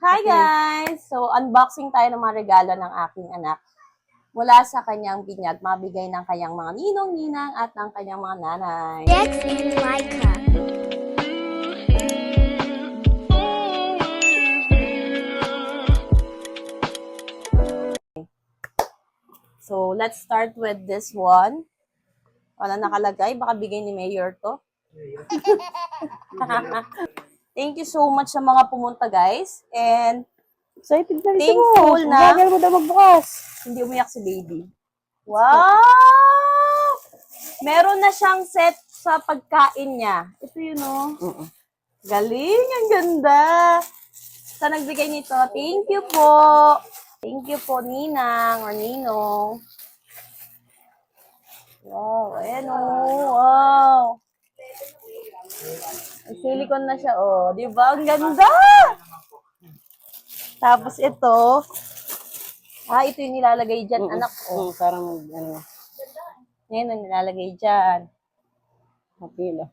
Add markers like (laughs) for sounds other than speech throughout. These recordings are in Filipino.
Hi guys! So, unboxing tayo ng mga regalo ng aking anak. Mula sa kanyang binyag, mabigay ng kanyang mga ninong-ninang at ng kanyang mga nanay. Dex and Micah. So, let's start with this one. Wala nakalagay, baka bigay ni Mayor to. (laughs) Thank you so much sa mga pumunta guys. And Excited na rin Thankful mo. na. Bagal mo daw magbukas. hindi umiyak si baby. Wow! Meron na siyang set sa pagkain niya. Ito yun, oh. Galing! Ang ganda! Sa nagbigay nito, thank you po! Thank you po, Ninang or Ninong. Wow, ayan oh. Wow! May silicone na siya, oh. Di ba? Ang ganda! Tapos ito, ah, ito yung nilalagay dyan, anak ko. Mm, parang, ano, Yan ang nilalagay dyan. mapila.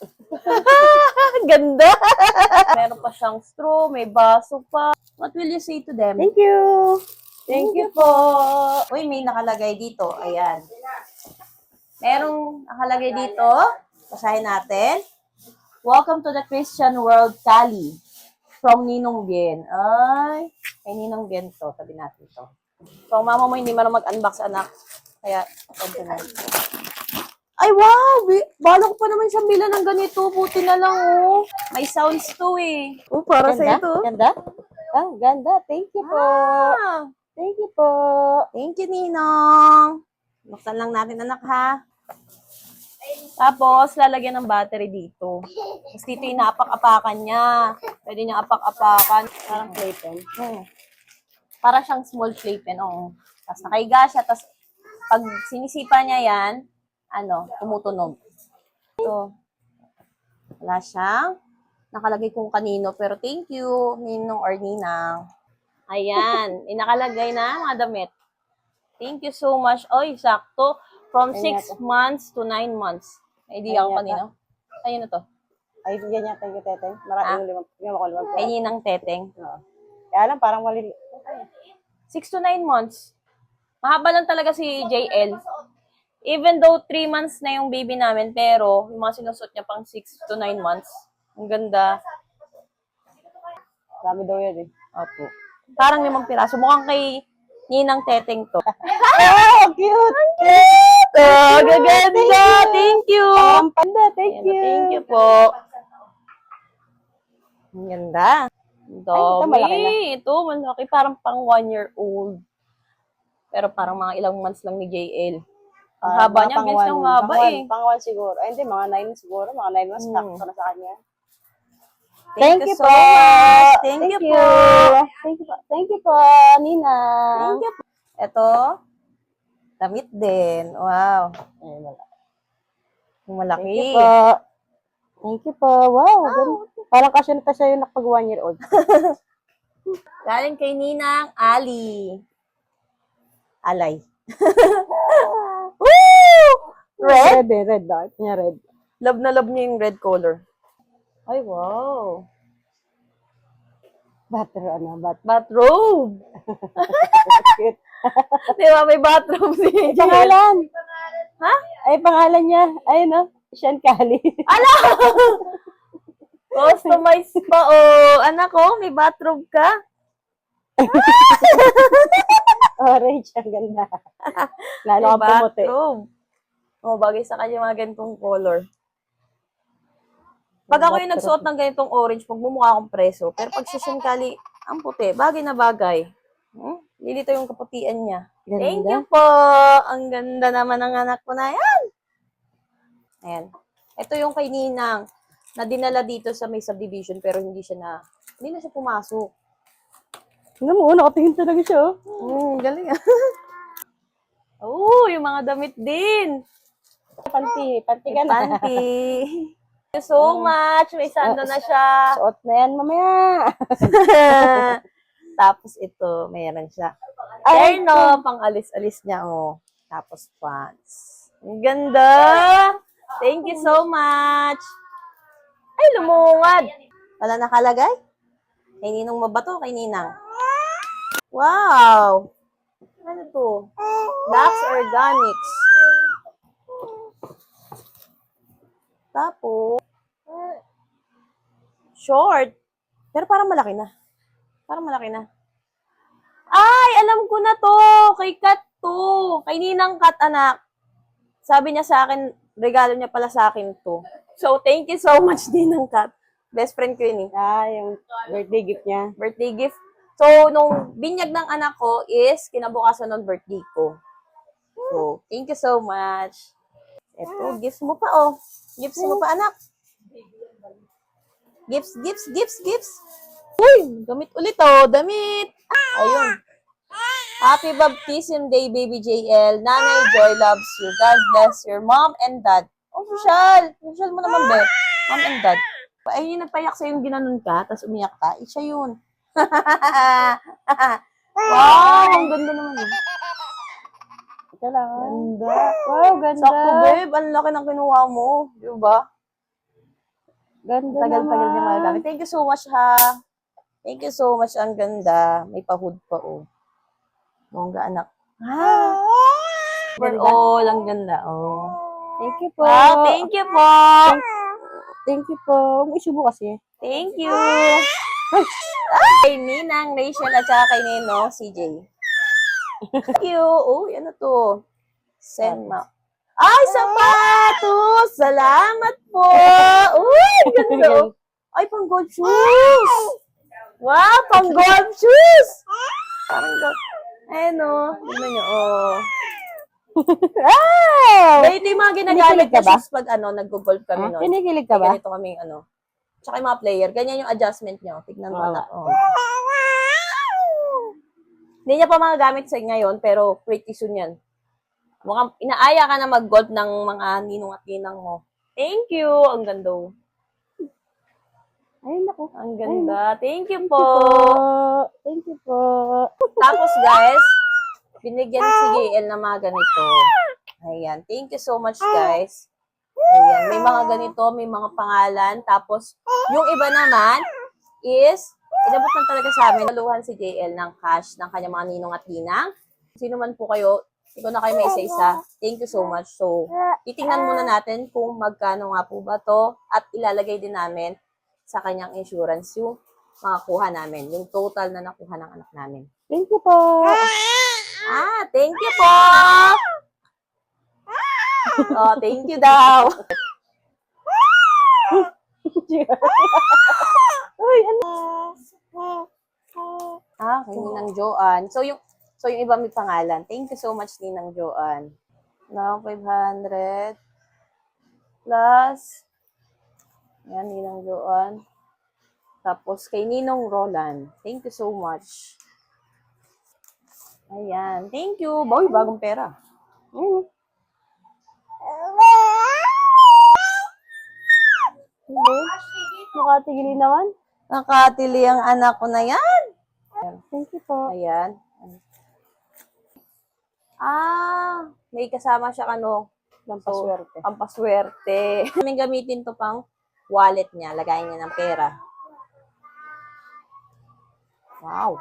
(laughs) Ganda! Meron pa siyang straw, may baso pa. What will you say to them? Thank you! Thank you po. Uy, may nakalagay dito. Ayan. Merong nakalagay dito. Basahin natin. Welcome to the Christian World Cali. From Ninong Gen. Ay, kay Ninong Gen to. Tabi natin to. So, mama mo hindi marunong mag-unbox, anak. Kaya, ito na. Ay, wow! Ko pa naman siyang bilan ng ganito. Buti na lang, oh. May sounds to, eh. Oh, para sa ito. Ganda? Ah, ganda. Thank you po. Ah. Thank you po. Thank you, Ninong. Buksan lang natin, anak, ha? Tapos, lalagyan ng battery dito. Tapos dito yung apak-apakan niya. Pwede niya apak-apakan. Parang playpen. Hmm. Para siyang small playpen, oo. Tapos nakahiga siya. Tapos, pag sinisipa niya yan, ano, tumutunog. Ito. Wala siyang nakalagay kung kanino. Pero thank you, Ninong or Ninang. Ayan. Inakalagay na mga damit. Thank you so much. Oy, sakto. From Ayan 6 months to 9 months. May idea Ayan ko yata. kanino. Ayun na to. Ay, yan yata yung teteng. Ah. Maraming limang, limang ko limang. Ay, ninang teteng. Oo. Kaya lang, parang mali. 6 to 9 months. Mahaba lang talaga si JL. Even though 3 months na yung baby namin, pero yung mga sinusot niya pang 6 to 9 months. Ang ganda. Dami daw yan eh. Opo. Parang limang piraso. Mukhang kay Ninang Teteng to. Oh, cute! Oh, gaganda! Thank you! Ang panda, thank you. Thank you po. Ang ganda. Ang Ay, ito dami. malaki na. Ito, malaki. Parang pang one year old. Pero parang mga ilang months lang ni JL. Ang Ah, haba niya, ang haba pang one- eh. Pang one siguro. Ay, hindi, mga nine siguro. Mga nine months, Hmm. na sa kanya. Thank, you, so po. much. Thank, you, po. Thank you po. Thank you po, Nina. Thank you po. Ito, damit din. Wow. Ay, wala. Ang malaki. Thank you po. Thank you po. Wow, ganda. Parang kasi na siya yung nakapag one year old. (laughs) Galing kay Ninang Ali. Alay. (laughs) Woo! Red? Red eh, red dark. Niya red. Love na love niya yung red color. Ay, wow. Butter, ano, but Bathrobe. cute. (laughs) Di ba, may bathrobe si Ay, pangalan. Ha? Ay, pangalan niya. Ay, no? Sean Kali. Ala! Customize pa, oh. Anak ko, may bathrobe ka? (laughs) Orange, ang ganda. (laughs) Lalo May kang pumuti. bathrobe. Oh, bagay sa kanya mga ganitong color. Pag ako yung nagsuot ng ganitong orange, magmumukha akong preso. Pero pag si Shinkali, ang puti, bagay na bagay. Hmm? Lilito yung kaputian niya. Ganda. Thank you po! Ang ganda naman ng anak ko na yan. Ayan. Ito yung kay Ninang na dinala dito sa may subdivision pero hindi siya na, hindi na siya pumasok. Ano mo, nakatingin talaga siya. oh. Hmm, galing ah. (laughs) Oo, yung mga damit din. Panty, panty ka na. Panty. You so much. May sando na siya. Suot na yan mamaya. (laughs) Tapos ito, mayroon siya. Ay, Terno, pang alis-alis niya, oh. Tapos pants. Ang ganda! Thank you so much! Ay, lumungad! Wala nakalagay? Kay Ninong mo ba to? Kay Ninang? Wow! Ano to? Dax Organics. Tapos, short. Pero parang malaki na. Parang malaki na. Ay, alam ko na to. Kay Kat to. Kay Ninang Kat, anak. Sabi niya sa akin, regalo niya pala sa akin to. So, thank you so much, (laughs) Ninang Kat. Best friend ko yun eh. Ah, yung birthday gift niya. Birthday gift. So, nung binyag ng anak ko is kinabukasan ng birthday ko. So, thank you so much. Ito, gifts mo pa, oh. Gifts mo pa, anak. Gifts, gifts, gifts, gifts. Uy, damit ulit, oh. Damit. Ayun. Happy Baptism Day, Baby JL. Nanay Joy loves you. God bless your mom and dad. Oh, social. Social mo naman, be. Mom and dad. Ay, yung nagpayak sa'yo yung ginanon ka, tapos umiyak ka. Eh, siya yun. (laughs) wow, ang ganda naman. eh. Ito lang. Ganda. Wow, ganda. Sakto, babe. Ang laki ng kinuha mo. Di ba? Ganda Tagal-tagal niya magagamit. Thank you so much, ha. Thank you so much. Ang ganda. May pahood pa, oh. Bongga, anak. Ah! Overall, ang ganda, oh. Thank you po. Wow, thank you po. Thank you po. Issue mo kasi. Thank you. Kay Ninang, Rachel, at saka kay Nino, CJ. Thank you. Uy, ano to? Senma. Ay, sapatos! Salamat po! Uy, ganda. oh. Ay, pang gold shoes! Wow, pang gold shoes! Parang gold. Ayun o. Tignan nyo, oh. (laughs) Wow! Dahil ito yung mga ginagamit na ba? shoes pag ano, nag-golf kami Ah, noon. Kinikilig ka ba? Ganito kami ano. Tsaka yung mga player. Ganyan yung adjustment nyo. Tignan mo anak. Oh. Hindi niya pa mga gamit sa ngayon, pero pretty soon yan. Mukhang inaaya ka na mag-golf ng mga ninong at ninang mo. Thank you! Ang ganda. oh. Ay, naku. Ang ganda. Thank you po. Thank you po. Tapos guys, binigyan si JL ng mga ganito. Ayan. Thank you so much guys. Ayan. May mga ganito, may mga pangalan. Tapos, yung iba naman is, inabot lang talaga sa amin, naluhan si JL ng cash ng kanyang mga ninong at ninang. Sino man po kayo, ikaw na kayo may isa-isa. Thank you so much. So, titingnan muna natin kung magkano nga po ba to at ilalagay din namin sa kanyang insurance yung makakuha namin, yung total na nakuha ng anak namin. Thank you po. Ah, thank you po! oh, thank you daw. (laughs) Uy, ano? Ah, kay Ninang Joanne. So, yung, so yung iba may pangalan. Thank you so much, Ninang Joanne. Now, 500 plus, yan, Ninang Joanne. Tapos, kay Ninong Roland. Thank you so much. Ayan. Thank you. Boy, bagong pera. Mm. Makatigilin naman. Nakatili ang anak ko na yan. Thank you po. Ayan. Ah, may kasama siya ano, Pampaswerte. pampaswerte. (laughs) Kaming gamitin to pang wallet niya. Lagayin niya ng pera. Wow.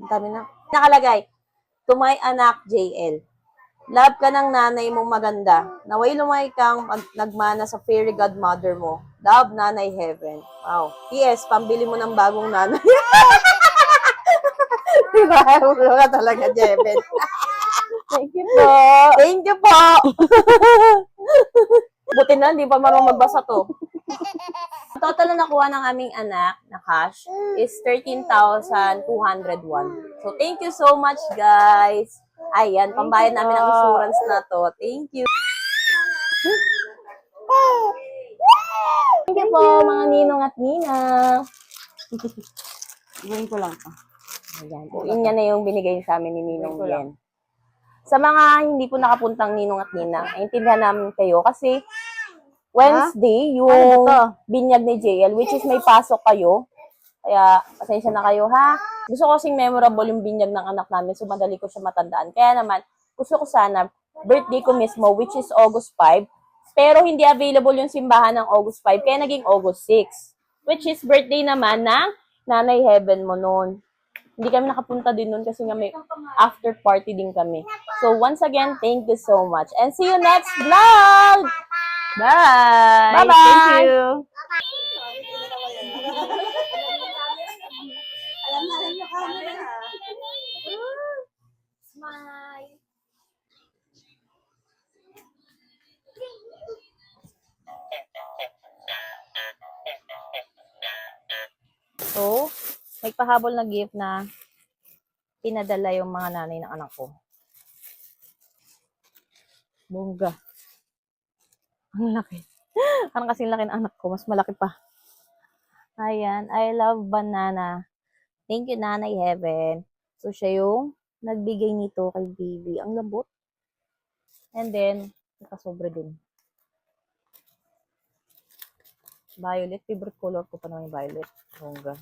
Ang dami na. Nakalagay, to my anak, JL. Love ka ng nanay mong maganda. Naway lumay kang nagmana sa fairy godmother mo. Love, nanay heaven. Wow. P.S. Pambili mo ng bagong nanay. (laughs) diba? Ka talaga, Jeven. Thank you po. Thank you po! (laughs) Buti na, hindi pa marunong magbasa to. Total na nakuha ng aming anak na cash is 13,201. So, thank you so much, guys. Ayan, pambayad namin ang insurance na to. Thank you. Thank you po, mga ninong at nina. Gawin ko lang to. Ayan, yun yan na yung binigay sa amin ni Ninong Yen. Sa mga hindi po nakapuntang Ninong at Nina, intindihan namin kayo kasi Wednesday, yung Ano binyag ni JL, which is may pasok kayo. Kaya, pasensya na kayo ha. Gusto ko kasing memorable yung binyag ng anak namin, so madali ko siya matandaan. Kaya naman, gusto ko sana, birthday ko mismo, which is August 5, Pero hindi available yung simbahan ng August 5, kaya naging August 6. Which is birthday naman ng Nanay Heaven mo noon. Hindi kami nakapunta din noon kasi nga may after party din kami. So once again, thank you so much. And see you next vlog! Bye! Bye-bye! Thank you! So, may pahabol na gift na pinadala yung mga nanay ng anak ko. Bongga. Ang laki. (laughs) Parang kasing laki ng anak ko. Mas malaki pa. Ayan. I love banana. Thank you, Nanay Heaven. So, siya yung nagbigay nito kay baby. Ang lambot. And then, nakasobre din. Violet. Favorite color ko pa naman yung violet. Bongga.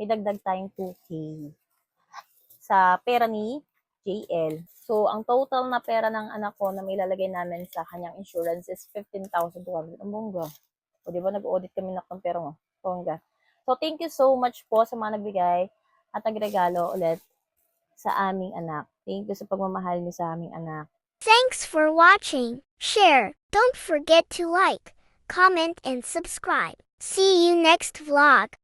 May dagdag tayong 2K sa pera ni JL. So, ang total na pera ng anak ko na may namin sa kanyang insurance is 15,200. Ang bongga. O, di ba nag-audit kami nak ng pera mo? Bongga. So, thank you so much po sa mga nagbigay at nagregalo ulit sa aming anak. Thank you sa pagmamahal niyo sa aming anak. Thanks for watching. Share. Don't forget to like, comment, and subscribe. See you next vlog.